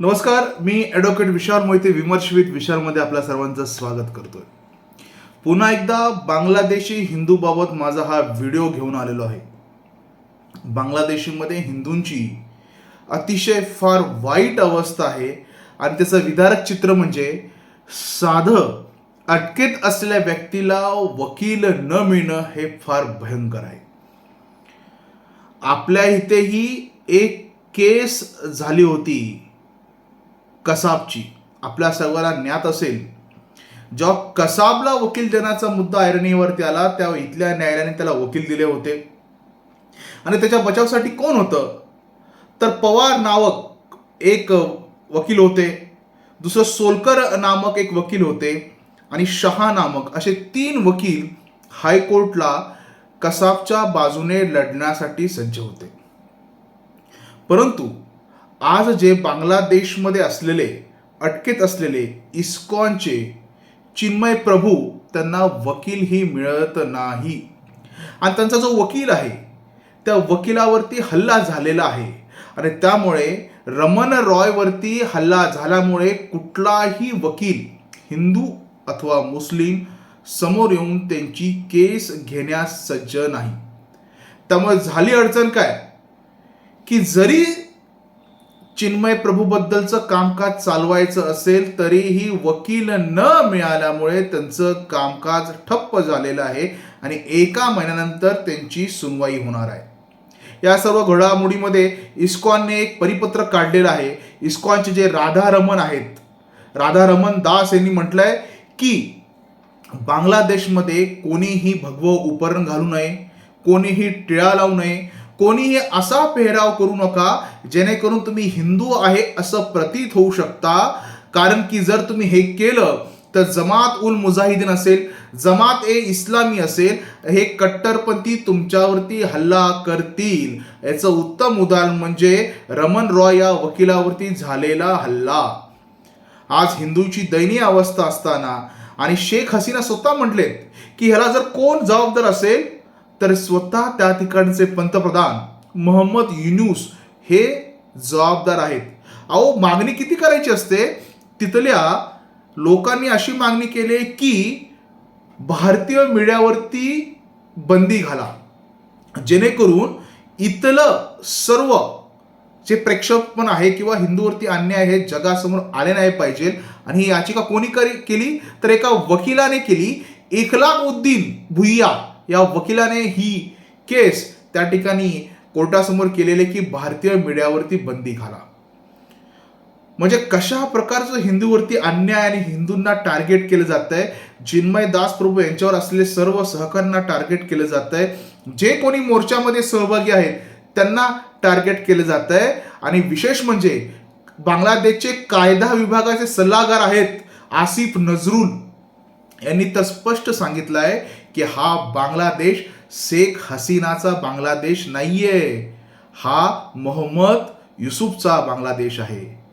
नमस्कार मी ॲडव्होकेट विशाल मोहिते विमर्शवित विशालमध्ये आपल्या सर्वांचं स्वागत करतोय. पुन्हा एकदा बांगलादेशी हिंदूबाबत माझा हा व्हिडिओ घेऊन आलेलो आहे. बांगलादेशीमध्ये हिंदूंची अतिशय फार वाईट अवस्था आहे आणि त्याचं विदारक चित्र म्हणजे साधं अटकेत असलेल्या व्यक्तीला वकील न मिळणं हे फार भयंकर आहे. आपल्या इथेही एक केस झाली होती. कसाबची. आपल्या सर्वांना ज्ञात असेल. जेव्हा कसाबला वकील देण्याचा मुद्दा ऐरणीवरती आला त्या इथल्या न्यायालयाने त्याला वकील दिले होते. आणि त्याच्या बचावसाठी कोण होतं? तर पवार नावक एक वकील होते. दुसरं सोलकर नामक एक वकील होते. आणि शहा नामक असे तीन वकील हायकोर्टला कसाबच्या बाजूने लढण्यासाठी सज्ज होते. परंतु आज जे बांगलादेशमध्ये असलेले अटकेत असलेले इस्कॉनचे चिन्मय प्रभू त्यांना वकीलही मिळत नाही. आणि त्यांचा जो वकील आहे त्या वकिलावरती हल्ला झालेला आहे. आणि त्यामुळे रमन रॉयवरती हल्ला झाल्यामुळे कुठलाही वकील हिंदू अथवा मुस्लिम समोर येऊन त्यांची केस घेण्यास सज्ज नाही. त्यामुळे झाली अडचण काय? की जरी चिन्मय प्रभूबद्दलचं कामकाज चालवायचं असेल तरीही वकील न मिळाल्यामुळे त्यांचं कामकाज ठप्प झालेलं आहे आणि एका महिन्यानंतर त्यांची सुनवाई होणार आहे. या सर्व घडामोडीमध्ये इस्कॉनने एक परिपत्रक काढलेलं आहे. इस्कॉनचे जे राधारमन आहेत राधारमन दास यांनी म्हटलंय की बांगलादेशमध्ये कोणीही भगवं उपरण घालू नये कोणीही टिळा लावू नये कोणीही असा पेहराव करू नका जेणेकरून तुम्ही हिंदू आहे असं प्रतीत होऊ शकता. कारण की जर तुम्ही हे केलं तर जमात उल मुजाहिदीन असेल जमात ए इस्लामी असेल हे कट्टरपंथी तुमच्यावरती हल्ला करतील. याचं उत्तम उदाहरण म्हणजे रमन रॉय या वकिलावरती झालेला हल्ला. आज हिंदूची दयनीय अवस्था असताना आणि शेख हसीना स्वतः म्हटलेत की ह्याला जर कोण जबाबदार असेल तर स्वतः त्या ठिकाणचे पंतप्रधान मोहम्मद युनूस हे जबाबदार आहेत. अहो मागणी किती करायची असते? तिथल्या लोकांनी अशी मागणी केली की भारतीय मीडियावरती बंदी घाला. जेणेकरून इथलं सर्व जे प्रेक्षक पण आहे किंवा हिंदूवरती अन्याय हे जगासमोर आले नाही पाहिजे आणि ही याचिका कोणी करी केली? तर एका वकिलाने केली. एकलाम उद्दीन भुईया या वकिलाने ही केस त्या ठिकाणी कोर्टासमोर केलेले की भारतीय मीडियावरती बंदी घाला. म्हणजे कशा प्रकारचं हिंदूवरती अन्याय आणि हिंदूंना टार्गेट केलं जात आहे चिन्मय दास प्रभू यांच्यावर असलेले सर्व सहकार्यांना टार्गेट केलं जात आहे जे कोणी मोर्चामध्ये सहभागी आहेत त्यांना टार्गेट केलं जात आहे आणि विशेष म्हणजे बांगलादेशचे कायदा विभागाचे सल्लागार आहेत आसिफ नजरुल यांनी तर स्पष्ट सांगितलं आहे की हा बांगलादेश शेख हसीनाचा बांगलादेश नाहीये. हा मोहम्मद युसुफचा बांगलादेश आहे.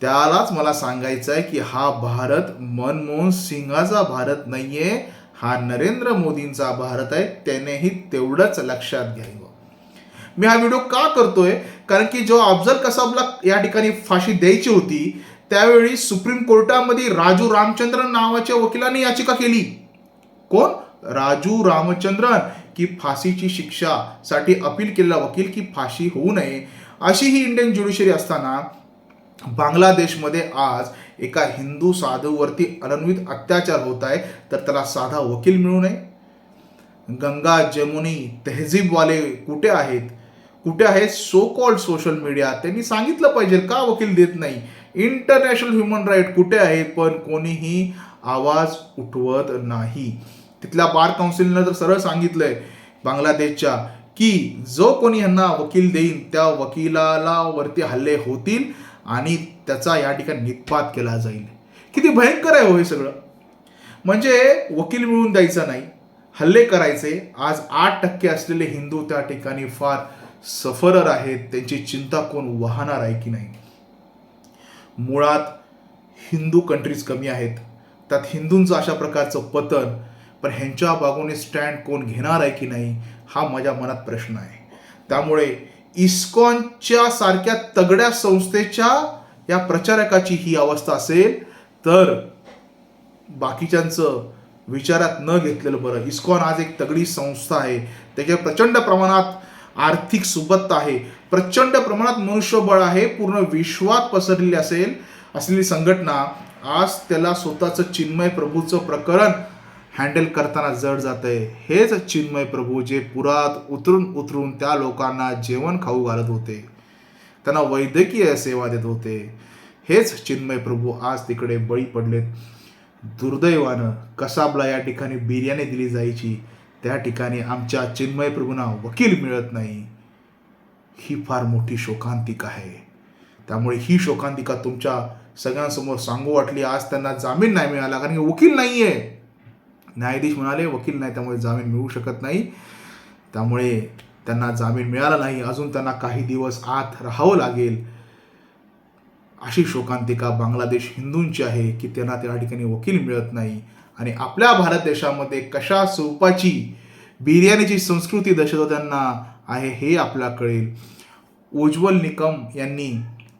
त्यालाच मला सांगायचं आहे की हा भारत मनमोहन सिंगाचा भारत नाहीये हा नरेंद्र मोदींचा भारत आहे त्यानेही तेवढंच लक्षात घ्यावं. मी हा व्हिडिओ का करतोय? कारण की जेव्हा अफजल कसाबला या ठिकाणी फाशी द्यायची होती त्यावेळी सुप्रीम कोर्टामध्ये राजू रामचंद्रन नावाच्या वकिलाने याचिका केली. कोण? राजू रामचंद्रन की फाशीची शिक्षा साठी अपील केलेला वकील की फाशी होऊ नये. अशी ही इंडियन ज्युडिशरी असताना बांगलादेशमध्ये आज एका हिंदू साधूवरती अनन्वित अत्याचार होत आहे तर त्याला साधा वकील मिळू नये. गंगा जमुनी तहजीबवाले कुठे आहेत? कुठे आहेत सो कॉल्ड सोशल मीडिया त्यांनी सांगितलं पाहिजे का वकील देत नाही? इंटरनॅशनल ह्युमन राईट कुठे आहे? पण कोणीही आवाज उठवत नाही. तिथल्या बार काउन्सिलनं तर सरळ सांगितलंय बांगलादेशच्या की जो कोणी यांना वकील देईन त्या वकिलाला वरती हल्ले होतील आणि त्याचा या ठिकाणी निष्पात केला जाईल. किती भयंकर आहे हो हे सगळं. म्हणजे वकील मिळून द्यायचा नाही हल्ले करायचे. आज आठ टक्के असलेले हिंदू त्या ठिकाणी फार सफरर आहेत त्यांची चिंता कोण वाहणार आहे की नाही? मुळात हिंदू कंट्रीज कमी आहेत. त्यात हिंदूंचं अशा प्रकारचं पतन पण ह्यांच्या बाजूने स्टँड कोण घेणार आहे की नाही हा माझ्या मनात प्रश्न आहे. त्यामुळे इस्कॉनच्या सारख्या तगड्या संस्थेच्या या प्रचारकाची ही अवस्था असेल तर बाकीच्यांचं विचारात न घेतलेलं बरं. इस्कॉन आज एक तगडी संस्था आहे. त्याच्या प्रचंड प्रमाणात आर्थिक सुबत्ता आहे. प्रचंड प्रमाणात मनुष्यबळ आहे. पूर्ण विश्वात पसरलेली असेल असलेली संघटना आज त्याला स्वतःचं चिन्मय प्रभूचं प्रकरण हँडल करताना जड जात आहे हेच चिन्मय प्रभू जे पुरात उतरून उतरून त्या लोकांना जेवण खाऊ घालत होते. त्यांना वैद्यकीय सेवा देत होते. हेच चिन्मय प्रभू आज तिकडे बळी पडलेत. दुर्दैवानं कसाबला या ठिकाणी बिर्याणी दिली जायची. त्या ठिकाणी आमच्या चिन्मय प्रभूंना वकील मिळत नाही. ही फार मोठी शोकांतिका आहे. त्यामुळे ही शोकांतिका तुमच्या सगळ्यांसमोर सांगू वाटली. आज त्यांना जामीन नाही मिळाला कारण की वकील नाही आहे न्यायाधीश म्हणाले वकील नाही त्यामुळे जामीन मिळू शकत नाही. त्यामुळे त्यांना जामीन मिळाला नाही. अजून त्यांना काही दिवस आत राहावं लागेल. अशी शोकांतिका बांगलादेश हिंदूंची आहे की त्यांना त्या ठिकाणी वकील मिळत नाही. आणि आपल्या भारत देशामध्ये कशा स्वरूपाची बिर्याणीची संस्कृती दहशतवाद्यांना आहे हे आपल्याला कळेल उज्ज्वल निकम यांनी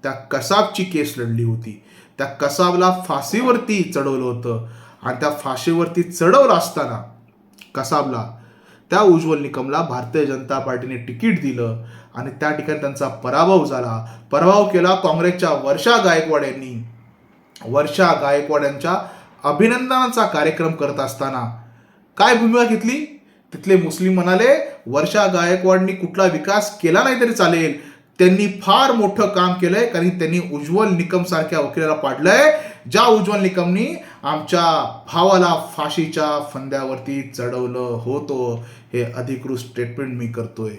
त्या कसाबची केस लढली होती. त्या कसाबला फाशीवरती चढवलं होतं. आणि त्या फाशीवरती चढवलं असताना कसाबला त्या उज्ज्वल निकमला भारतीय जनता पार्टीने तिकीट दिलं आणि त्या ठिकाणी त्यांचा पराभव झाला. पराभव केला काँग्रेसच्या वर्षा गायकवाड यांनी. वर्षा गायकवाड यांच्या अभिनंदनाचा कार्यक्रम करत असताना काय भूमिका घेतली? तिथले मुस्लिम म्हणाले वर्षा गायकवाडनी कुठला विकास केला नाही तरी चालेल. त्यांनी फार मोठं काम केलंय कारण त्यांनी उज्ज्वल निकम सारख्या वकिलाला पाडलंय ज्या उज्ज्वल निकमनी आमच्या भावाला फाशीच्या फंद्यावरती चढवलं होतं. हे अधिकृत स्टेटमेंट मी करतोय.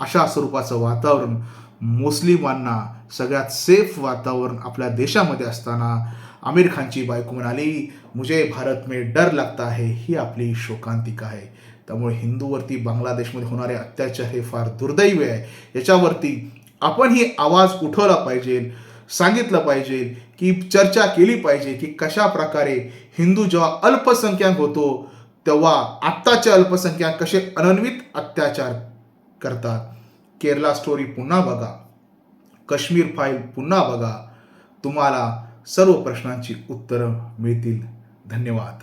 अशा स्वरूपाचं वातावरण मुस्लिमांना सगळ्यात सेफ वातावरण आपल्या देशामध्ये असताना आमिर खानची बायको म्हणाली मुझे भारत में डर लागता है ही आपली शोकांतिका आहे. त्यामुळे हिंदूवरती बांगलादेशमध्ये होणारे अत्याचार हे फार दुर्दैवी आहे. याच्यावरती आपण ही आवाज उठवला पाहिजे सांगितलं पाहिजे की चर्चा केली पाहिजे की कशा प्रकारे हिंदू जेव्हा अल्पसंख्याक होतो तेव्हा आत्ताचे अल्पसंख्याक कसे अनन्वित अत्याचार करतात. केरला स्टोरी पुन्हा बघा. काश्मीर फाईल पुन्हा बघा. तुम्हाला सर्व प्रश्नांची उत्तरं मिळतील. धन्यवाद.